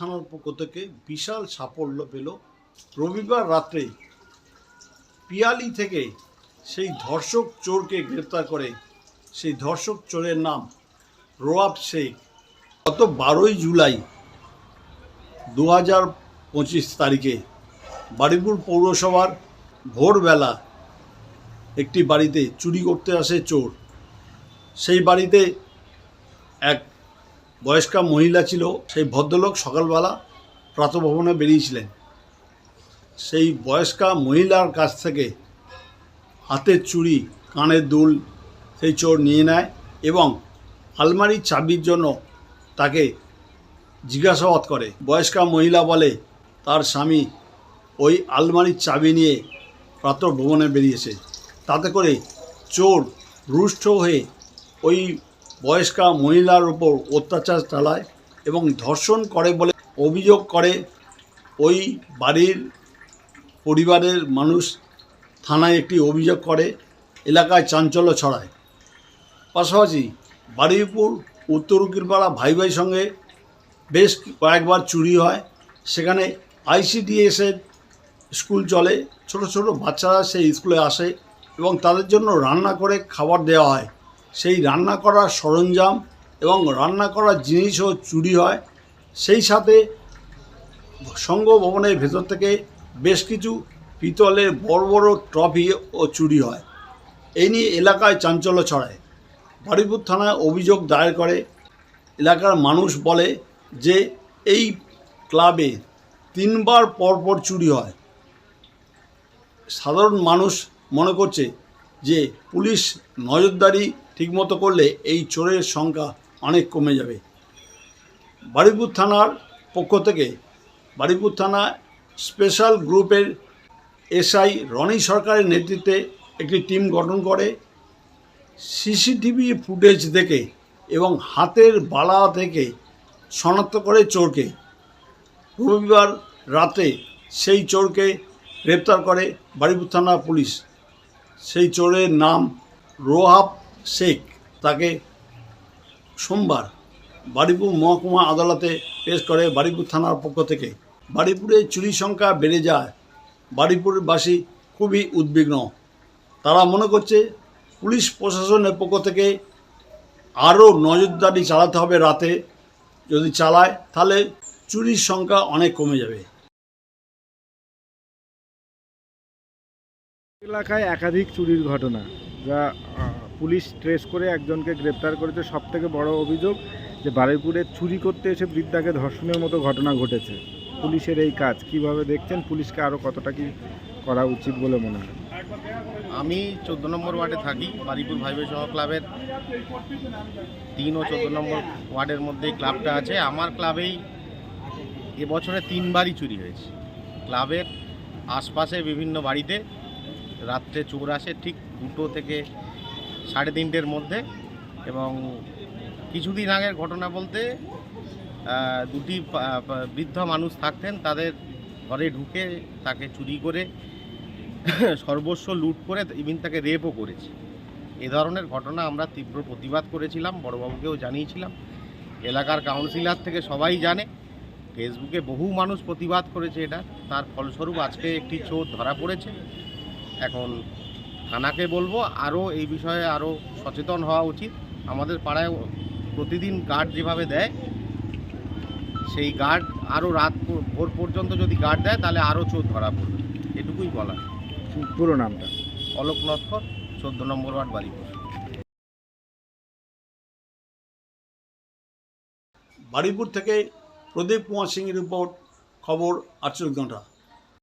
থানার পক্ষ থেকে বিশাল সাফল্য পেল রবিবার রাত্রে। পিয়ালি থেকে সেই ধর্ষক চোরকে গ্রেপ্তার করে। সেই ধর্ষক চোরের নাম রোয়াব শেখ। গত বারোই জুলাই দু হাজার পঁচিশ তারিখে বারিপুর পৌরসভার ভোরবেলা একটি বাড়িতে চুরি করতে আসে চোর। সেই বাড়িতে এক বয়স্কা মহিলা ছিল, সেই ভদ্রলোক সকালবেলা প্রাতভবনে বেরিয়েছিলেন। সেই বয়স্কা মহিলার কাছ থেকে হাতের চুড়ি, কানের দুল, সেই চোর নিয়ে নেয় এবং আলমারির চাবির জন্য তাকে জিজ্ঞাসাবাদ করে। বয়স্কা মহিলা বলে, তার স্বামী ওই আলমারির চাবি নিয়ে প্রাতঃভবনে বেরিয়েছে। তাতে করে চোর রুষ্ট হয়ে ওই বয়স্কা মহিলার উপর অত্যাচার চালায় এবং ধর্ষণ করে বলে অভিযোগ করে। ওই বাড়ির পরিবারের মানুষ থানায় একটি অভিযোগ করে, এলাকায় চাঞ্চল্য ছড়ায়। পাশাপাশি বারুইপুর, উত্তর উকিলপাড়া ভাই ভাই সঙ্গে বেশ কয়েকবার চুরি হয়। সেখানে আইসিডিএসের স্কুল চলে। ছোট ছোট বাচ্চারা সেই স্কুলে আসে এবং তাদের জন্য রান্না করে খাবার দেওয়া হয়। সেই রান্না করার সরঞ্জাম এবং রান্না করার জিনিসও চুরি হয়। সেই সাথে সংঘ ভবনের ভেতর থেকে বেশ কিছু পিতলের বড় বড় ট্রফি ও চুরি হয়। এই নিয়ে এলাকায় চাঞ্চল্য ছড়ায়। বারুইপুর থানায় অভিযোগ দায়ের করে। এলাকার মানুষ বলে যে এই ক্লাবে তিনবার পরপর চুরি হয়। সাধারণ মানুষ মনে করছে যে পুলিশ নজরদারি ঠিকমতো করলে এই চোরের সংখ্যা অনেক কমে যাবে। বারুইপুর থানার পক্ষ থেকে বারুইপুর থানা স্পেশাল গ্রুপের এসআই রনি সরকারের নেতৃত্বে একটি টিম গঠন করে। সিসিটিভি ফুটেজ দেখে এবং হাতের বালা থেকে শনাক্ত করে চোরকে। রবিবার রাতে সেই চোরকে গ্রেপ্তার করে বারুইপুর থানা পুলিশ। সেই চোরের নাম রোহাব শেখ তাকে সোমবার বারুইপুর মহকুমা আদালতে পেশ করে বারুইপুর থানার পক্ষ থেকে। বারুইপুরে চুরি সংখ্যা বেড়ে যায়। বারুইপুরবাসী খুবই উদ্বিগ্ন। তারা মনে করছে পুলিশ প্রশাসনের পক্ষ থেকে আরও নজরদারি চালাতে হবে রাতে। যদি চালায়, তাহলে চুরির সংখ্যা অনেক কমে যাবে। এলাকায় একাধিক চুরির ঘটনা, যা পুলিশ ট্রেস করে একজনকে গ্রেপ্তার করেছে। সব থেকে বড় অভিযোগ যে বারুইপুরে চুরি করতে এসে বৃদ্ধাকে ধর্ষণের মতো ঘটনা ঘটেছে। পুলিশের এই কাজ কীভাবে দেখছেন? পুলিশকে আরও কতটা কি করা উচিত বলে মনে হয়? আমি চোদ্দ নম্বর ওয়ার্ডে থাকি বারিপুর ভাইবে সহ ক্লাবের। তিন ও চোদ্দ নম্বর ওয়ার্ডের মধ্যে ক্লাবটা আছে। আমার ক্লাবেই এবছরে তিনবারই চুরি হয়েছে। ক্লাবের আশপাশে বিভিন্ন বাড়িতে রাত্রে চোর আসে, ঠিক দুটো থেকে সাড়ে তিনটের মধ্যে এবং কিছুদিন আগের ঘটনা বলতে দুটি বৃদ্ধ মানুষ থাকতেন, তাদের ঘরে ঢুকে তাকে চুরি করে সর্বস্ব লুট করে ইভিন তাকে রেপও করেছে। এ ধরনের ঘটনা আমরা তীব্র প্রতিবাদ করেছিলাম, বড়বাবুকেও জানিয়েছিলাম। এলাকার কাউন্সিলর থেকে সবাই জানে ফেসবুকে বহু মানুষ প্রতিবাদ করেছে এটা। তার ফলস্বরূপ আজকে একটি চোর ধরা পড়েছে। এখন থানাকে বলব আরও এই বিষয়ে আরও সচেতন হওয়া উচিত। আমাদের পাড়ায় প্রতিদিন গার্ড যেভাবে দেয় সেই গার্ড আরও রাত ভোর পর্যন্ত যদি গার্ড দেয় তাহলে আরও চোর ধরা পড়বে। এটুকুই বলা পুরো নামটা? অলোক নস্কর চোদ্দ নম্বর ওয়ার্ড বাড়িপুর বারুইপুর থেকে প্রদীপ কুমার সিংয়ের রিপোর্ট খবর আটচল্লিশ ঘণ্টা।